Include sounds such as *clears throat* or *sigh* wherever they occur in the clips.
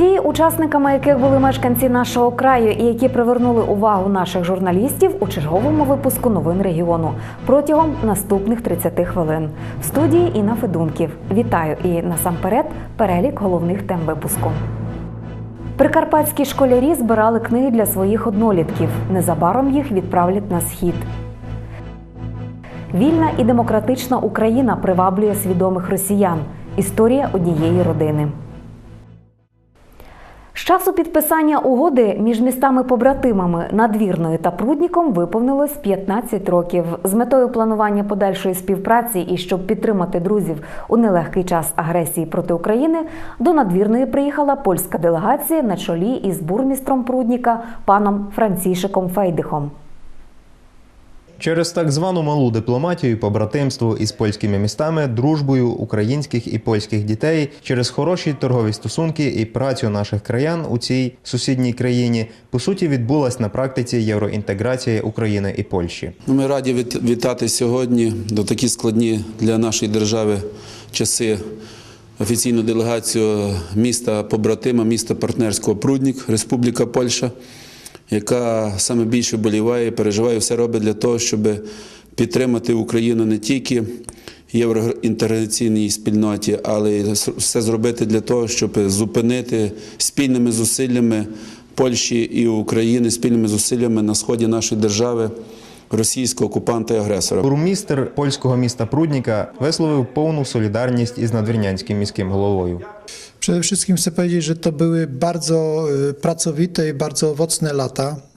Події, учасниками яких були мешканці нашого краю і які привернули увагу наших журналістів у черговому випуску новин регіону протягом наступних 30 хвилин. В студії Інна Федунків. Вітаю і насамперед перелік головних тем випуску. Прикарпатські школярі збирали книги для своїх однолітків. Незабаром їх відправлять на схід. Вільна і демократична Україна приваблює свідомих росіян. Історія однієї родини. З часу підписання угоди між містами-побратимами Надвірною та Прудніком виповнилось 15 років. З метою планування подальшої співпраці і щоб підтримати друзів у нелегкий час агресії проти України, до Надвірної приїхала польська делегація на чолі із бурмістром Прудніка паном Францішиком Фейдихом. Через так звану малу дипломатію, побратимство із польськими містами, дружбою українських і польських дітей, через хороші торгові стосунки і працю наших краян у цій сусідній країні по суті відбулась на практиці євроінтеграції України і Польщі. Ну, Ми раді віт- вітати сьогодні до такі складні для нашої держави часи офіційну делегацію міста побратима, міста партнерського Пруднік, Республіка Польща, яка саме більше боліває переживає, все робить для того, щоб підтримати Україну не тільки в євроінтеграційній спільноті, але й все зробити для того, щоб зупинити спільними зусиллями Польщі і України, спільними зусиллями на сході нашої держави російського окупанта і агресора. Бурмістр польського міста Прудніка висловив повну солідарність із надвірнянським міським головою. Przede wszystkim chcę powiedzieć, że to były bardzo y, pracowite i bardzo owocne lata.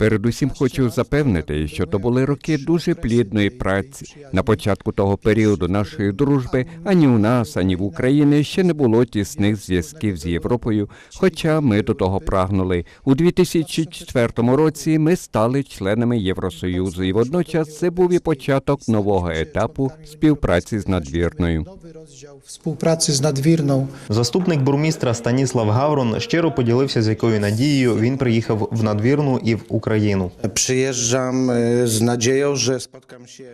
Передусім хочу запевнити, що то були роки дуже плідної праці. На початку того періоду нашої дружби ані у нас, ані в Україні ще не було тісних зв'язків з Європою, хоча ми до того прагнули. У 2004 році ми стали членами Євросоюзу, і водночас це був і початок нового етапу співпраці з надвірною. Rozdział współpracy z Nadwirną. Бурмістра Станіслав Гаврон щиро поділився, з якою надією він приїхав в надвірну і в Україну. Ukrainu. Przyjeżdżam y, z nadzieją, że spotkam się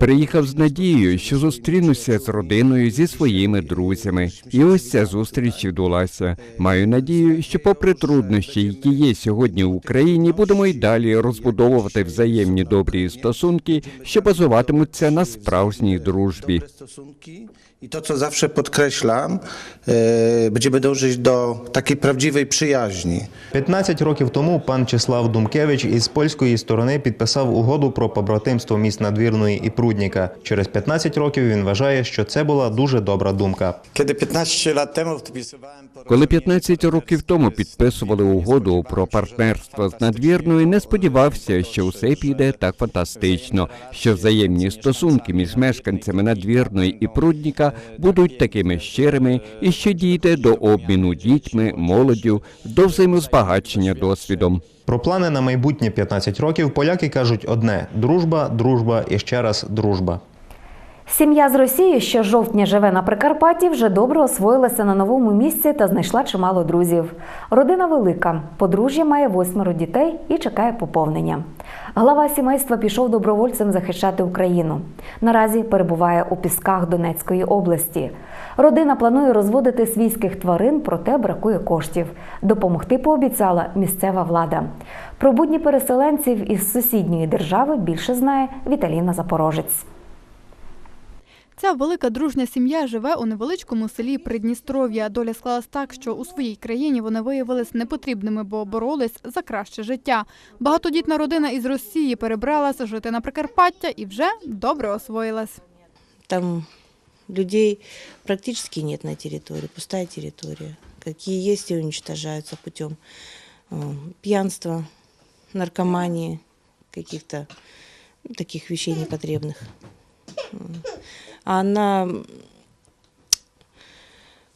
Приїхав з надією, що зустрінуся з родиною зі своїми друзями. І ось ця зустріч відбулася. Маю надію, що, попри труднощі, які є сьогодні в Україні, будемо й далі розбудовувати взаємні добрі стосунки, що базуватимуться на справжній дружбі. Dobre stosunki i to, co zawsze podkreślam, e, będziemy dążyć do takiej 15 років тому пан Числав Думкевич із польської сторони підписав угоду про побратимство міст Надвірної і Прудніка. Через 15 років він вважає, що це була дуже добра думка. Kiedy 15 lat temu podpisywałem Коли 15 років тому підписували угоду про партнерство з надвірною, не сподівався, що усе піде так фантастично, що взаємні стосунки між мешканцями надвірної і прудніка будуть такими щирими, і що дійде до обміну дітьми, молоддю, до взаємозбагачення досвідом. Про плани на майбутнє 15 років поляки кажуть одне: дружба, дружба і ще раз дружба. Сім'я з Росії, що жовтня живе на Прикарпатті, вже добре освоїлася на новому місці та знайшла чимало друзів. Родина велика, подружжя має восьмеро дітей і чекає поповнення. Глава сімейства пішов добровольцем захищати Україну. Наразі перебуває у пісках Донецької області. Родина планує розводити свійських тварин, проте бракує коштів. Допомогти пообіцяла місцева влада. Про будні переселенців із сусідньої держави більше знає Віталіна Запорожець. Ця велика дружня сім'я живе у невеличкому селі Придністров'я. Доля склалась так, що у своїй країні вони виявились непотрібними, бо боролись за краще життя. Багатодітна родина із Росії перебралася жити на Прикарпаття і вже добре освоїлась. Там людей практически нет на территории, пустая территория. Какие есть и уничтожаются путем э, пьянства, наркомании, каких-то ну, таких вещей непотребных М. А она,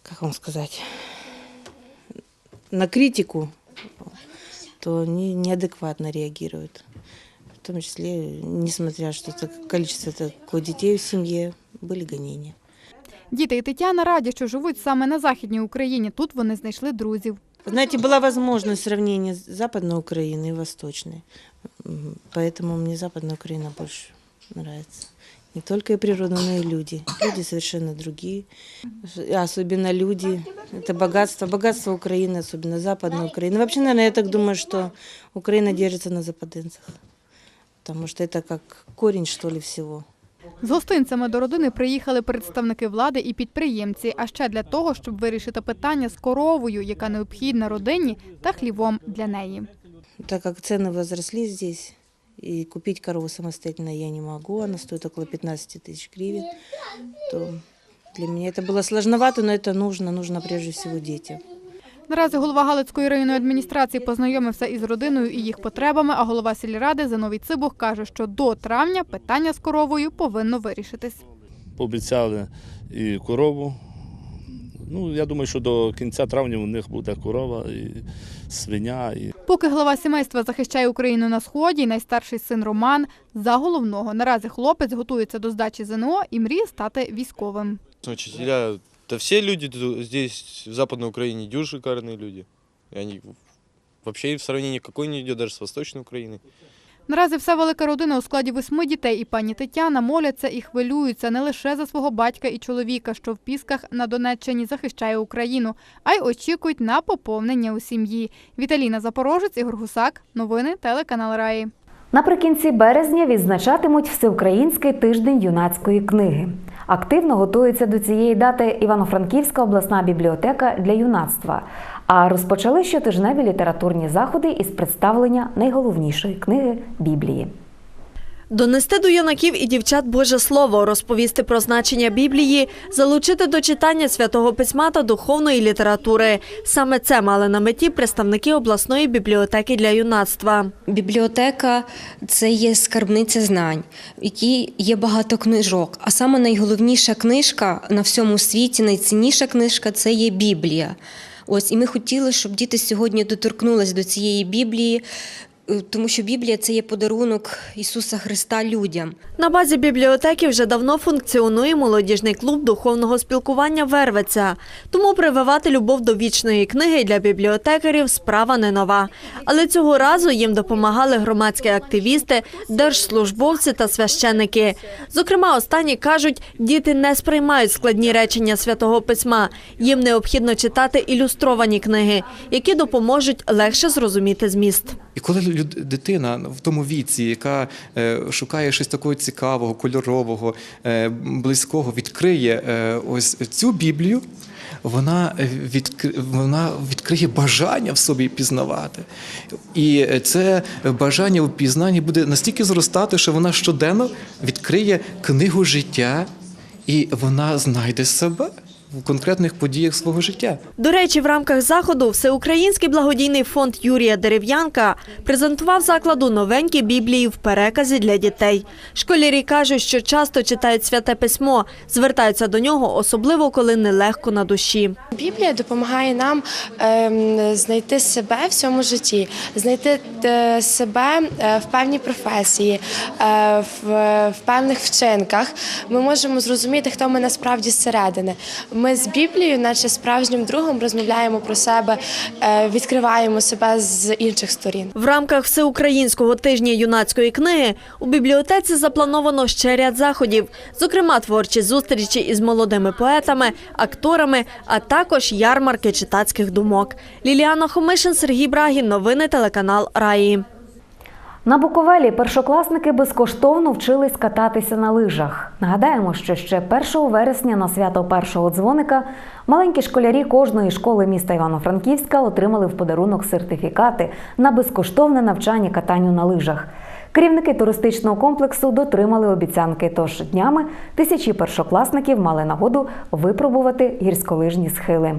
как вам сказать, на критику, то они неадекватно реагируют. В том числе, несмотря что это количество такое детей в семье, были гонения. Діти і Тетяна раді, що живуть саме на західній Україні. Тут вони знайшли друзів. Знаете, была возможность сравнения с Западной Украиной и Восточной. М, Поэтому мне Западная Украина больше нравится. Не только и природа, но и люди. Люди совершенно другие. И Особенно люди. Это богатство. Богатство Украины, особенно Западной Украины. Вообще, наверное, я так думаю, что Украина держится на западенцах. Потому что это как корень, что ли, всего. З гостинцями до родини приїхали представники влади і підприємці, а ще для того, щоб вирішити питання з коровою, яка необхідна родині, та хлівом для неї. Так как цены возросли здесь, и купить корову самостоятельно я не могу, она стоит около 15 тысяч гривен, то для меня это было сложновато, но это нужно, нужно прежде всего детям. Наразі голова Галицької районної адміністрації познайомився із родиною і їх потребами, а голова сільради Зиновій Цибух каже, що до травня питання з коровою повинно вирішитись. пообіцяли і корову. Ну, я думаю, що до кінця травня у них буде корова і свиня. І... Поки глава сімейства захищає Україну на сході, найстарший син Роман за головного. Наразі хлопець готується до здачі ЗНО і мріє стати військовим. Учителя, да все люди ту- здесь, в Западной Украине, дюж шикарные люди. И они вообще в сравнении какой не идет даже с Восточной Украиной. Наразі вся велика родина у складі восьми дітей і пані Тетяна моляться і хвилюються не лише за свого батька і чоловіка, що в Пісках на Донеччині захищає Україну, а й очікують на поповнення у сім'ї. Віталіна Запорожець, Ігор Гусак. Новини телеканал Раї. Наприкінці березня відзначатимуть Всеукраїнський тиждень юнацької книги. Активно готується до цієї дати Івано-Франківська обласна бібліотека для юнацтва. А розпочали щотижневі літературні заходи із представлення найголовнішої книги Біблії. Донести до юнаків і дівчат Боже Слово, розповісти про значення Біблії, залучити до читання святого письма та духовної літератури. Саме це мали на меті представники обласної бібліотеки для юнацтва. Бібліотека це є скарбниця знань, в якій є багато книжок. А саме найголовніша книжка на всьому світі, найцінніша книжка це є Біблія. Ось і ми хотіли, щоб діти сьогодні доторкнулись до цієї Біблії, тому що Біблія це є подарунок Ісуса Христа людям. На базі бібліотеки вже давно функціонує молодіжний клуб духовного спілкування Вервиця. Тому прививати любов до вічної книги для бібліотекарів справа не нова. Але цього разу їм допомагали громадські активісти, держслужбовці та священники. Зокрема, останні кажуть, діти не сприймають складні речення святого письма. Їм необхідно читати ілюстровані книги, які допоможуть легше зрозуміти зміст. І коли дитина в тому віці, яка е, шукає щось такого цікавого, кольорового, е, близького, відкриє е, ось цю Біблію, вона, відкри... вона відкриє бажання в собі пізнавати. І це бажання у пізнанні буде настільки зростати, що вона щоденно відкриє книгу життя, і вона знайде себе в конкретних подіях свого життя. До речі, в рамках заходу Всеукраїнський благодійний фонд Юрія Дерев'янка презентував закладу новенькі біблії в переказі для дітей. Школярі кажуть, що часто читають святе письмо, звертаються до нього, особливо коли нелегко на душі. Біблія допомагає нам ем, знайти себе в цьому житті, знайти е, себе е, в певній професії, е, в, в певних вчинках. Ми можемо зрозуміти, хто ми насправді зсередини. Ми з Біблією, наче справжнім другом, розмовляємо про себе, е, відкриваємо себе з інших сторін. В рамках всеукраїнського тижня юнацької книги у бібліотеці заплановано ще ряд заходів, зокрема творчі зустрічі із молодими поетами, акторами, а також ярмарки читацьких думок. Ліліана Хомишин, Сергій Брагін. Новини телеканал Раї. На Буковелі першокласники безкоштовно вчились кататися на лижах. Нагадаємо, що ще 1 вересня на свято першого дзвоника маленькі школярі кожної школи міста Івано-Франківська отримали в подарунок сертифікати на безкоштовне навчання катанню на лижах. Керівники туристичного комплексу дотримали обіцянки, тож днями тисячі першокласників мали нагоду випробувати гірськолижні схили.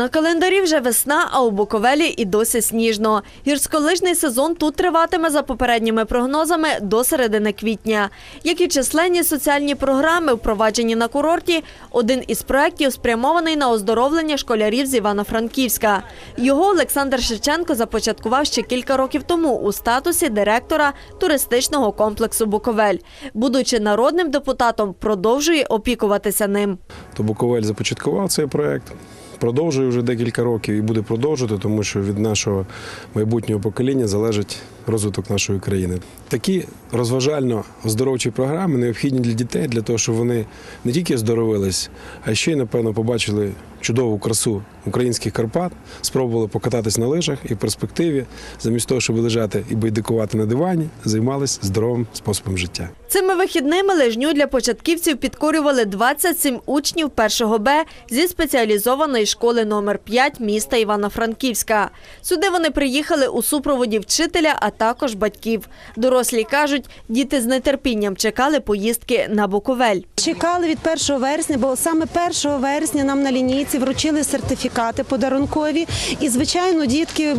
На календарі вже весна, а у Буковелі і досі сніжно. Гірськолижний сезон тут триватиме за попередніми прогнозами до середини квітня. Як і численні соціальні програми, впроваджені на курорті, один із проєктів спрямований на оздоровлення школярів з Івано-Франківська. Його Олександр Шевченко започаткував ще кілька років тому у статусі директора туристичного комплексу Буковель. Будучи народним депутатом, продовжує опікуватися ним. То Буковель започаткував цей проект. Продовжує вже декілька років і буде продовжувати, тому що від нашого майбутнього покоління залежить розвиток нашої країни. Такі розважально-оздоровчі програми необхідні для дітей, для того, щоб вони не тільки оздоровились, а ще й, напевно, побачили чудову красу українських Карпат, спробували покататись на лижах і в перспективі, замість того, щоб лежати і байдикувати на дивані, займалися здоровим способом життя. Цими вихідними лижню для початківців підкорювали 27 учнів 1 Б зі спеціалізованої школи номер 5 міста Івано-Франківська. Сюди вони приїхали у супроводі вчителя, а також батьків. Дорослі кажуть, діти з нетерпінням чекали поїздки на Буковель. Чекали від 1 вересня, бо саме 1 вересня нам на лінійці вручили сертифікати подарункові. І, звичайно, дітки е,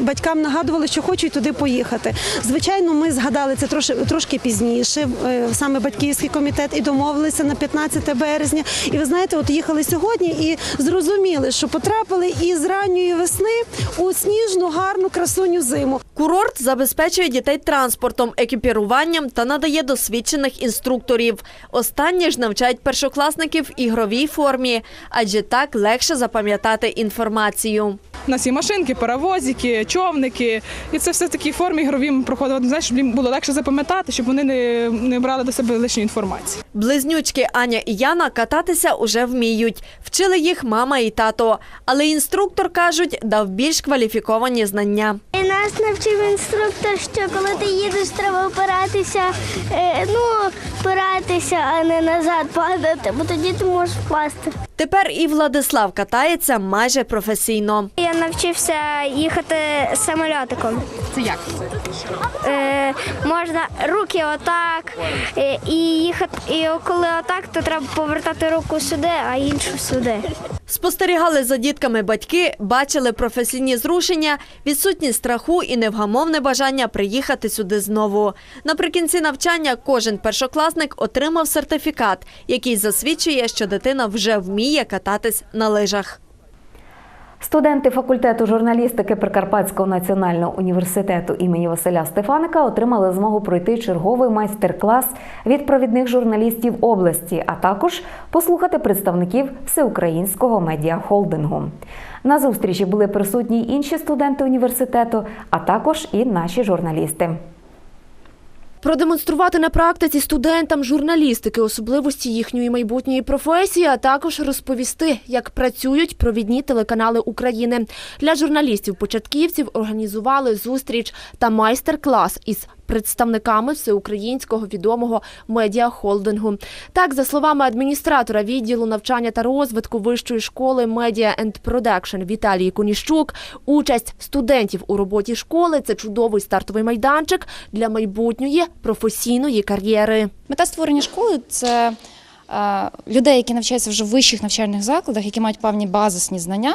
батькам нагадували, що хочуть туди поїхати. Звичайно, ми згадали це трошки, трошки пізніше, е, саме батьківський комітет, і домовилися на 15 березня. І ви знаєте, от їхали сьогодні і зрозуміли, що потрапили із ранньої весни у сніжну, гарну красуню зиму. Курорт забезпечує дітей транспортом, екіпіруванням та надає досвідчених інструкторів. Останні ж навчають першокласників ігровій формі, адже так легше запам'ятати інформацію. У нас є машинки, паровозики, човники, і це все в такій формі ігрові ми проходили. Знаєш, щоб їм було легше запам'ятати, щоб вони не, не брали до себе лишньої інформації. Близнючки Аня і Яна кататися уже вміють. Вчили їх мама і тато. Але інструктор, кажуть, дав більш кваліфіковані знання. І нас навчив інструктор, що коли ти їдеш, треба опиратися, е, ну, опиратися, а не назад падати, бо тоді ти можеш впасти. Тепер і Владислав катається майже професійно. Я навчився їхати самольотиком. Це як? Е, можна руки отак е, і їхати. І коли отак, то треба повертати руку сюди, а іншу сюди. Спостерігали за дітками батьки, бачили професійні зрушення, відсутність страху і невгамовне бажання приїхати сюди знову. Наприкінці навчання кожен першокласник отримав сертифікат, який засвідчує, що дитина вже вміє кататись на лижах. Студенти факультету журналістики Прикарпатського національного університету імені Василя Стефаника отримали змогу пройти черговий майстер-клас від провідних журналістів області, а також послухати представників всеукраїнського медіахолдингу. На зустрічі були присутні інші студенти університету, а також і наші журналісти. Продемонструвати на практиці студентам журналістики особливості їхньої майбутньої професії, а також розповісти, як працюють провідні телеканали України. Для журналістів-початківців організували зустріч та майстер-клас із представниками всеукраїнського відомого медіахолдингу. Так, за словами адміністратора відділу навчання та розвитку вищої школи Media and Production Віталії Коніщук, участь студентів у роботі школи це чудовий стартовий майданчик для майбутньої професійної кар'єри. Мета створення школи це е, людей, які навчаються вже в вищих навчальних закладах, які мають певні базисні знання,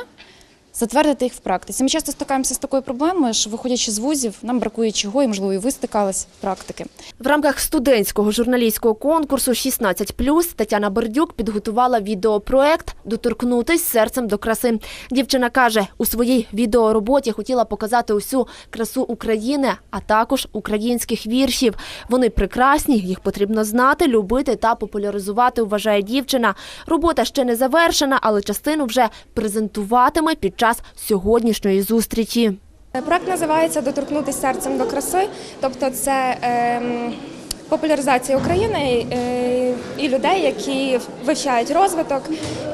затвердити їх в практиці. Ми часто стикаємося з такою проблемою, що виходячи з вузів, нам бракує чого, і можливо, і ви стикались практики. В рамках студентського журналістського конкурсу «16+» Тетяна Бердюк підготувала відеопроект «Доторкнутись серцем до краси». Дівчина каже, у своїй відеороботі хотіла показати усю красу України, а також українських віршів. Вони прекрасні, їх потрібно знати, любити та популяризувати, вважає дівчина. Робота ще не завершена, але частину вже презентуватиме під час сьогоднішньої зустрічі. Проект називається Доторкнутися серцем до краси, тобто це ем, популяризація України е, і людей, які вивчають розвиток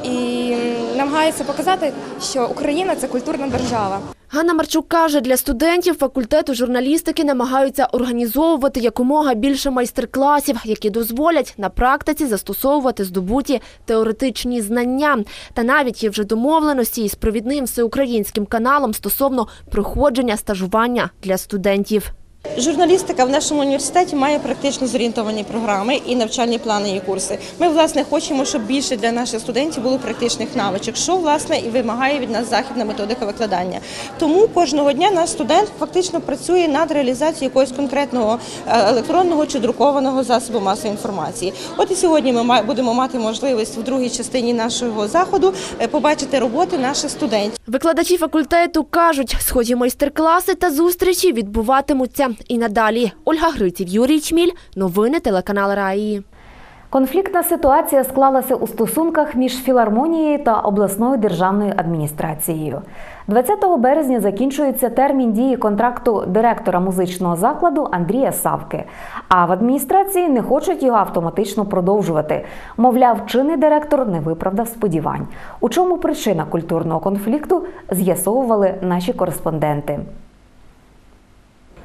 і намагаються показати, що Україна це культурна держава. Ганна Марчук каже, для студентів факультету журналістики намагаються організовувати якомога більше майстер-класів, які дозволять на практиці застосовувати здобуті теоретичні знання. Та навіть є вже домовленості із провідним всеукраїнським каналом стосовно проходження стажування для студентів. Журналістика в нашому університеті має практично зорієнтовані програми і навчальні плани і курси. Ми власне хочемо, щоб більше для наших студентів було практичних навичок, що власне і вимагає від нас західна методика викладання. Тому кожного дня наш студент фактично працює над реалізацією якогось конкретного е, електронного чи друкованого засобу масової інформації. От і сьогодні ми будемо мати можливість в другій частині нашого заходу е, побачити роботи наших студентів. Викладачі факультету кажуть, схожі майстер-класи та зустрічі відбуватимуться і надалі. Ольга Гриців, Юрій Чміль. Новини телеканал Раї. Конфліктна ситуація склалася у стосунках між філармонією та обласною державною адміністрацією. 20 березня закінчується термін дії контракту директора музичного закладу Андрія Савки. А в адміністрації не хочуть його автоматично продовжувати. Мовляв, чинний директор не виправдав сподівань. У чому причина культурного конфлікту з'ясовували наші кореспонденти.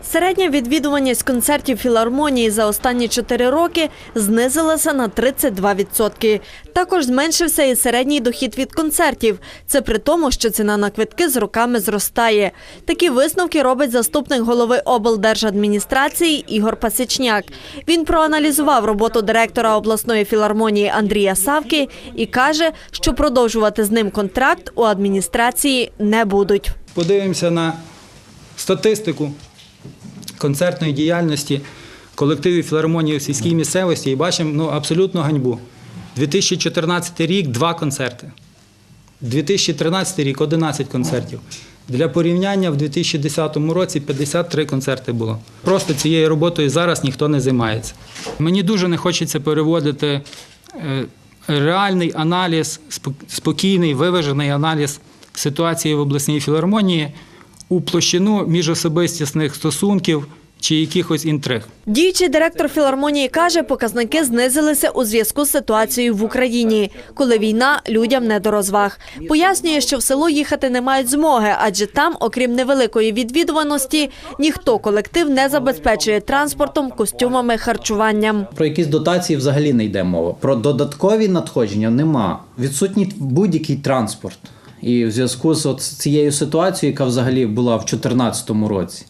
Середня відвідуваність концертів філармонії за останні 4 роки знизилася на 32%. Також зменшився і середній дохід від концертів. Це при тому, що ціна на квитки з роками зростає. Такі висновки робить заступник голови облдержадміністрації Ігор Пасічняк. Він проаналізував роботу директора обласної філармонії Андрія Савки і каже, що продовжувати з ним контракт у адміністрації не будуть. подивимося на статистику концертної діяльності колективів філармонії у сільській місцевості і бачимо ну, абсолютну ганьбу. 2014 рік два концерти. 2013 рік 11 концертів. Для порівняння в 2010 році 53 концерти було. Просто цією роботою зараз ніхто не займається. Мені дуже не хочеться переводити е, реальний аналіз, спокійний, виважений аналіз ситуації в обласній філармонії у площину міжособистісних стосунків чи якихось інтриг. Діючий директор філармонії каже, показники знизилися у зв'язку з ситуацією в Україні, коли війна людям не до розваг. Пояснює, що в село їхати не мають змоги, адже там, окрім невеликої відвідуваності, ніхто колектив не забезпечує транспортом, костюмами, харчуванням. Про якісь дотації взагалі не йде мова. Про додаткові надходження нема. Відсутній будь-який транспорт. І в зв'язку з от цією ситуацією, яка взагалі була в 2014 році.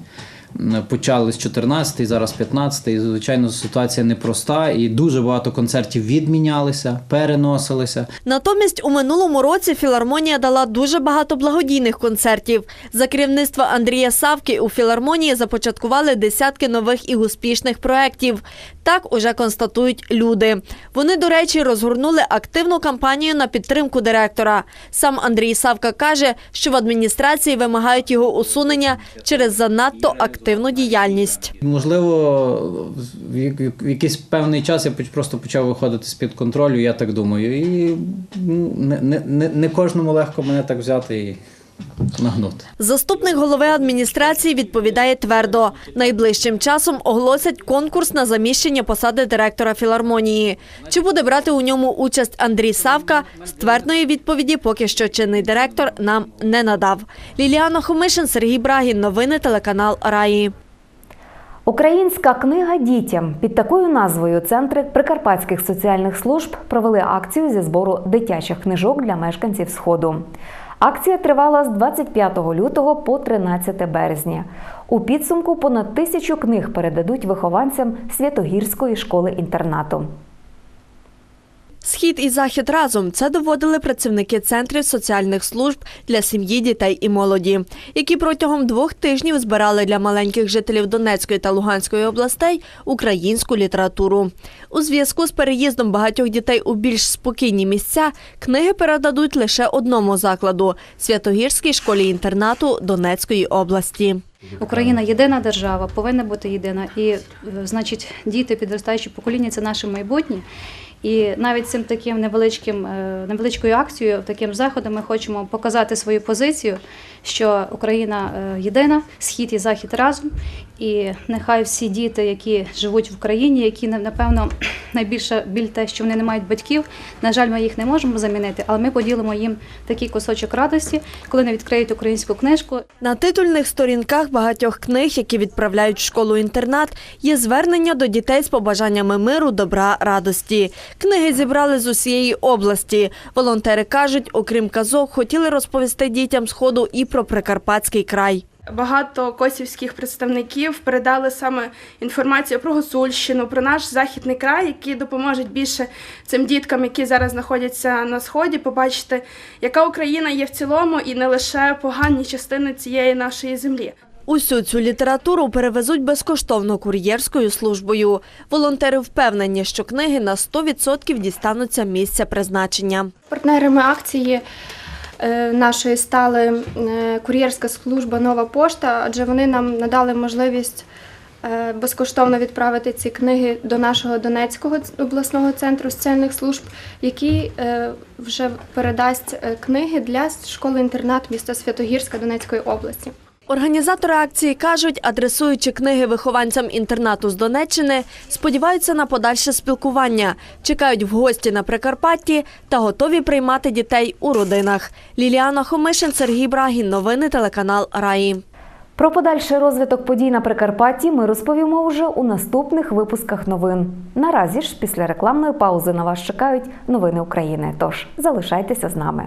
Почали з 14 зараз 15 і звичайно ситуація непроста, і дуже багато концертів відмінялися, переносилися. Натомість у минулому році філармонія дала дуже багато благодійних концертів. За керівництва Андрія Савки у філармонії започаткували десятки нових і успішних проєктів. Так уже констатують люди. Вони, до речі, розгорнули активну кампанію на підтримку директора. Сам Андрій Савка каже, що в адміністрації вимагають його усунення через занадто активну діяльність. Можливо, в якийсь певний час я просто почав виходити з-під контролю, я так думаю. І ну, не, не, не, кожному легко мене так взяти нагнути. Заступник голови адміністрації відповідає твердо. Найближчим часом оголосять конкурс на заміщення посади директора філармонії. Чи буде брати у ньому участь Андрій Савка? Ствердної відповіді поки що чинний директор нам не надав. Ліліана Хомишин, Сергій Брагін. Новини телеканал Раї. Українська книга дітям під такою назвою Центри прикарпатських соціальних служб провели акцію зі збору дитячих книжок для мешканців Сходу. Акція тривала з 25 лютого по 13 березня. У підсумку понад тисячу книг передадуть вихованцям Святогірської школи-інтернату. Схід і захід разом це доводили працівники центрів соціальних служб для сім'ї, дітей і молоді, які протягом двох тижнів збирали для маленьких жителів Донецької та Луганської областей українську літературу. У зв'язку з переїздом багатьох дітей у більш спокійні місця книги передадуть лише одному закладу Святогірській школі інтернату Донецької області. Україна єдина держава, повинна бути єдина. І, е, значить, діти, підростаючі покоління це наше майбутнє. І навіть цим таким невеличким, е, невеличкою акцією, таким заходом ми хочемо показати свою позицію, що Україна е, єдина, схід і захід разом. І нехай всі діти, які живуть в Україні, які напевно *clears throat* найбільша біль те, що вони не мають батьків. На жаль, ми їх не можемо замінити, але ми поділимо їм такий кусочок радості, коли вони відкриють українську книжку. На титульних сторінках багатьох книг, які відправляють в школу-інтернат, є звернення до дітей з побажаннями миру, добра, радості. Книги зібрали з усієї області. Волонтери кажуть, окрім казок, хотіли розповісти дітям сходу і про Прикарпатський край. Багато косівських представників передали саме інформацію про Гуцульщину, про наш західний край, які допоможуть більше цим діткам, які зараз знаходяться на сході, побачити, яка Україна є в цілому і не лише погані частини цієї нашої землі. Усю цю літературу перевезуть безкоштовно кур'єрською службою. Волонтери впевнені, що книги на 100% дістануться місця призначення. Партнерами акції нашої стали е, кур'єрська служба Нова пошта, адже вони нам надали можливість е, безкоштовно відправити ці книги до нашого Донецького обласного центру соціальних служб, який е, вже передасть е, книги для школи-інтернат міста Святогірська Донецької області. Організатори акції кажуть, адресуючи книги вихованцям інтернату з Донеччини, сподіваються на подальше спілкування, чекають в гості на Прикарпатті та готові приймати дітей у родинах. Ліліана Хомишин, Сергій Брагін. Новини телеканал Раї. Про подальший розвиток подій на Прикарпатті ми розповімо вже у наступних випусках новин. Наразі ж після рекламної паузи на вас чекають новини України. Тож залишайтеся з нами.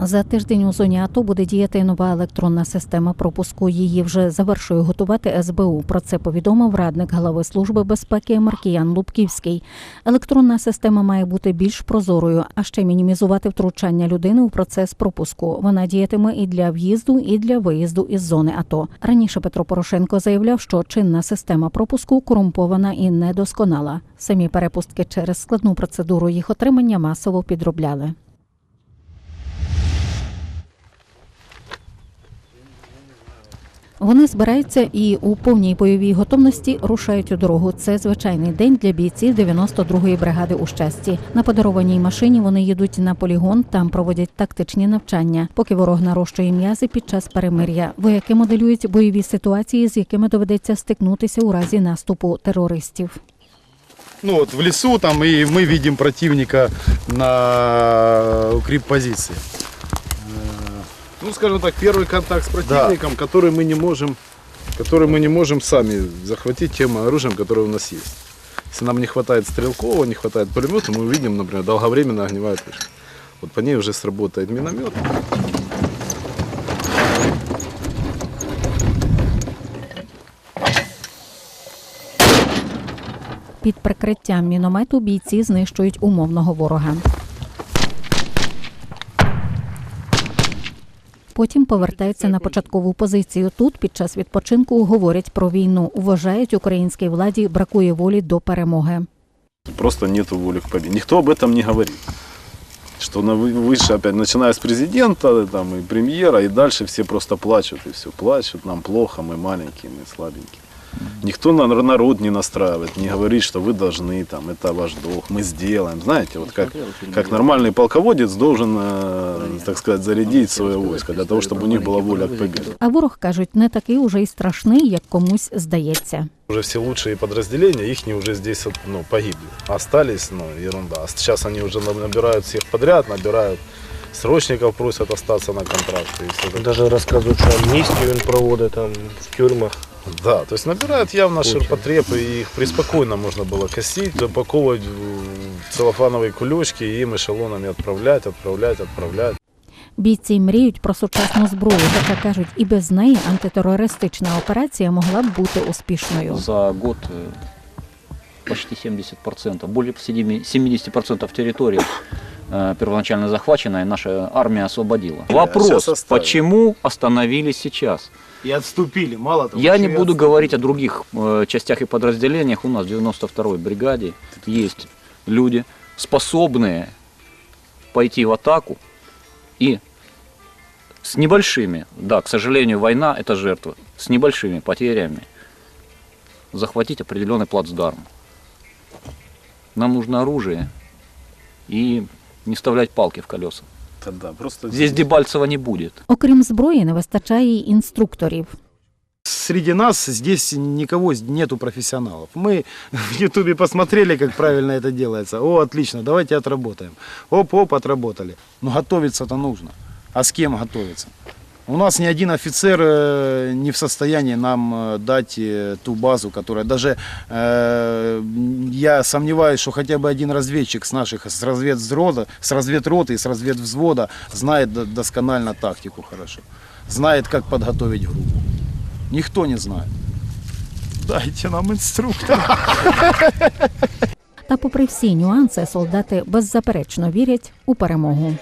За тиждень у зоні АТО буде діяти нова електронна система пропуску. Її вже завершує готувати СБУ. Про це повідомив радник голови служби безпеки Маркіян Лубківський. Електронна система має бути більш прозорою, а ще мінімізувати втручання людини у процес пропуску. Вона діятиме і для в'їзду, і для виїзду із зони АТО. Раніше Петро Порошенко заявляв, що чинна система пропуску корумпована і недосконала. Самі перепустки через складну процедуру їх отримання масово підробляли. Вони збираються і у повній бойовій готовності рушають у дорогу. Це звичайний день для бійців 92-ї бригади у щасті. На подарованій машині вони їдуть на полігон, там проводять тактичні навчання, поки ворог нарощує м'язи під час перемир'я. Вояки моделюють бойові ситуації, з якими доведеться стикнутися у разі наступу терористів. Ну вот в лесу там и мы видим противника на укреп-позиции. Э, Ну, скажем так, первый контакт с противником, который мы не можем, который мы не можем сами захватить тем оружием, которое у нас есть. Если нам не хватает стрелкового, не хватает пулемета, мы увидим, например, долговременная огневая точка. Вот по ней уже сработает миномет. Під прикриттям міномету бійці знищують умовного ворога. Потім повертаються на початкову позицію. Тут під час відпочинку говорять про війну. Вважають, українській владі бракує волі до перемоги. Просто нет воли к победе. Никто об этом не говорит. Что на вы- выше, опять, начиная с президента там, и премьера, и дальше все просто плачут, и все плачут, нам плохо, мы маленькие, мы слабенькие. Никто на народ не настраивает, не говорит, что вы должны, там, это ваш долг, мы сделаем. Знаете, вот как, как нормальный полководец должен, э, так сказать, зарядить свое войско для того, чтобы у них была воля к победе. А ворог кажуть, не такий уже й страшний, як комусь здається. Уже все лучшие подразделения, их уже здесь ну, погибли. Остались, ну, ерунда. А сейчас они уже набирают всех подряд, набирают срочников, просят остаться на контракты. И все Даже рассказывают, что амнистию он проводит там в тюрьмах. Да, то есть набирают явно Очень. ширпотреб, и их преспокойно можно было косить, запаковывать в целлофановые кулечки и им эшелонами отправлять, отправлять, отправлять. Бійці мріють про сучасну зброю, хоча кажуть, і без неї антитерористична операція могла б бути успішною. За год э, почти 70%, более 70% территории э, первоначально захваченной наша армия освободила. Вопрос, сейчас оставим. почему остановились сейчас? И отступили, мало того. Я не буду отступили. говорить о других э, частях и подразделениях. У нас в 92-й бригаде есть люди, способные пойти в атаку и с небольшими, да, к сожалению, война это жертва, с небольшими потерями захватить определенный плацдарм. Нам нужно оружие и не вставлять палки в колеса. Да, просто Здесь Дебальцева не будет. Окрім зброї, не вистачає й інструкторів. Среди нас здесь никого нету профессионалов. Мы *laughs* в Ютубе посмотрели, как правильно это делается. О, отлично, давайте отработаем. Оп-оп, отработали. Но готовиться-то нужно. А с кем готовиться? У нас ни один офицер э, не в состоянии нам э, дать э, ту базу, которая даже э, я сомневаюсь, что хотя бы один разведчик с наших с разведвзвода, с разведроты и с разведвзвода знает до- досконально тактику хорошо, знает, как подготовить группу. Никто не знает. Дайте нам инструктор. Та, попри всі нюанси, солдати беззаперечно вірять у перемогу.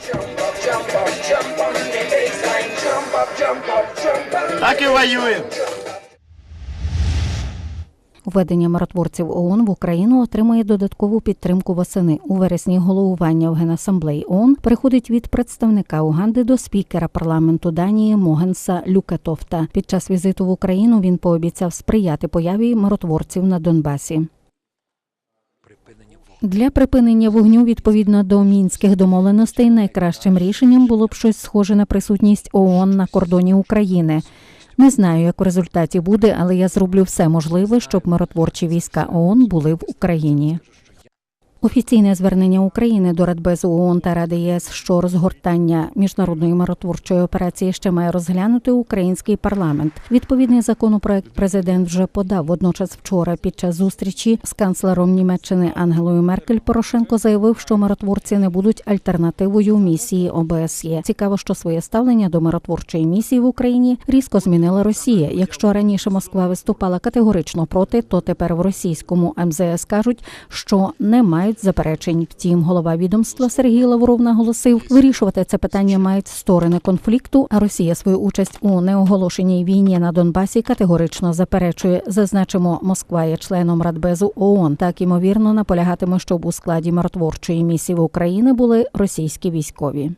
так і воюємо. Введення миротворців ООН в Україну отримує додаткову підтримку восени. У вересні головування в Генасамблеї ООН переходить від представника Уганди до спікера парламенту Данії Могенса Люкетофта. Під час візиту в Україну він пообіцяв сприяти появі миротворців на Донбасі. Для припинення вогню відповідно до мінських домовленостей найкращим рішенням було б щось схоже на присутність ООН на кордоні України. Не знаю, як у результаті буде, але я зроблю все можливе, щоб миротворчі війська ООН були в Україні. Офіційне звернення України до Радбезу ООН та Ради ЄС, що розгортання міжнародної миротворчої операції ще має розглянути український парламент. Відповідний законопроект президент вже подав. Водночас, вчора під час зустрічі з канцлером Німеччини Ангелою Меркель Порошенко заявив, що миротворці не будуть альтернативою місії ОБСЄ. Цікаво, що своє ставлення до миротворчої місії в Україні різко змінила Росія. Якщо раніше Москва виступала категорично проти, то тепер в російському МЗС кажуть, що не мають заперечень. Втім, голова відомства Сергій Лавров наголосив, вирішувати це питання мають сторони конфлікту. А Росія свою участь у неоголошеній війні на Донбасі категорично заперечує. Зазначимо, Москва є членом Радбезу ООН. Так ймовірно наполягатиме, щоб у складі миротворчої місії в Україні були російські військові.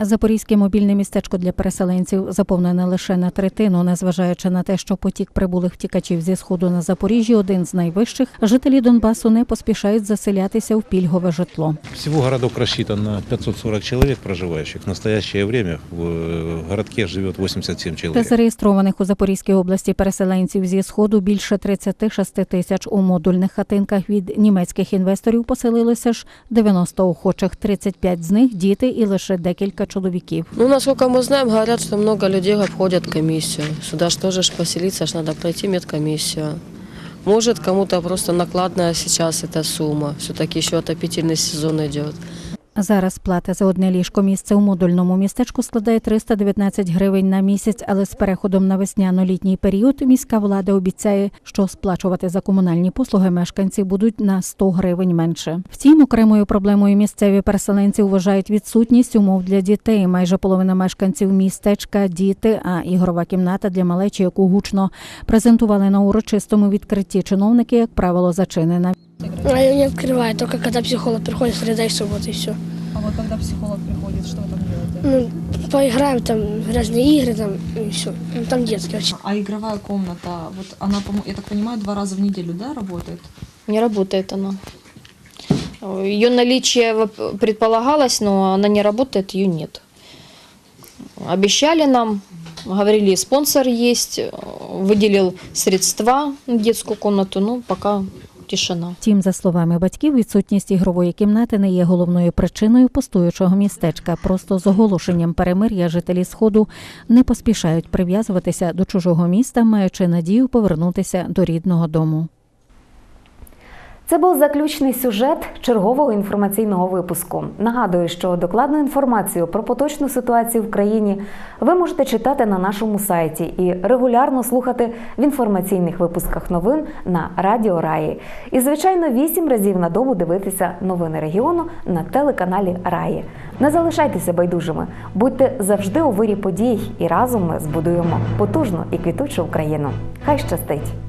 Запорізьке мобільне містечко для переселенців заповнене лише на третину, незважаючи на те, що потік прибулих втікачів зі сходу на Запоріжжі один з найвищих. Жителі Донбасу не поспішають заселятися в пільгове житло. Всего городок рассчитан на 540 человек проживающих. В настоящее время в э, городке живет 87 Та зареєстрованих у Запорізькій області переселенців зі сходу більше 36 тисяч у модульних хатинках від німецьких інвесторів поселилося ж 90 охочих, 35 з них діти і лише декілька чоловіків. Ну, насколько мы знаем, говорят, что много людей обходят комиссию. Сюда что же ж поселиться, аж надо пройти медкомиссию. Может, кому-то просто накладная сейчас эта сумма. Все-таки еще отопительный сезон идет. Зараз плата за одне ліжко місце у модульному містечку складає 319 гривень на місяць, але з переходом на весняно-літній період міська влада обіцяє, що сплачувати за комунальні послуги мешканці будуть на 100 гривень менше. Втім, окремою проблемою місцеві переселенці вважають відсутність умов для дітей. Майже половина мешканців містечка діти, а ігрова кімната для малечі, яку гучно презентували на урочистому відкритті чиновники, як правило, зачинена. А я не открываю, только когда психолог приходит, среда и суббота, и все. А вот когда психолог приходит, что вы там делаете? Ну, поиграем там в разные игры, там, и все. Ну, там детские очень. А игровая комната, вот она, я так понимаю, два раза в неделю, да, работает? Не работает она. Ее наличие предполагалось, но она не работает, ее нет. Обещали нам, говорили, спонсор есть, выделил средства на детскую комнату, но пока тишина. Втім, за словами батьків, відсутність ігрової кімнати не є головною причиною пустуючого містечка. Просто з оголошенням перемир'я жителі сходу не поспішають прив'язуватися до чужого міста, маючи надію повернутися до рідного дому. Це був заключний сюжет чергового інформаційного випуску. Нагадую, що докладну інформацію про поточну ситуацію в країні ви можете читати на нашому сайті і регулярно слухати в інформаційних випусках новин на Радіо Раї. І, звичайно, вісім разів на добу дивитися новини регіону на телеканалі Раї. Не залишайтеся байдужими, будьте завжди у вирі подій, і разом ми збудуємо потужну і квітучу Україну. Хай щастить!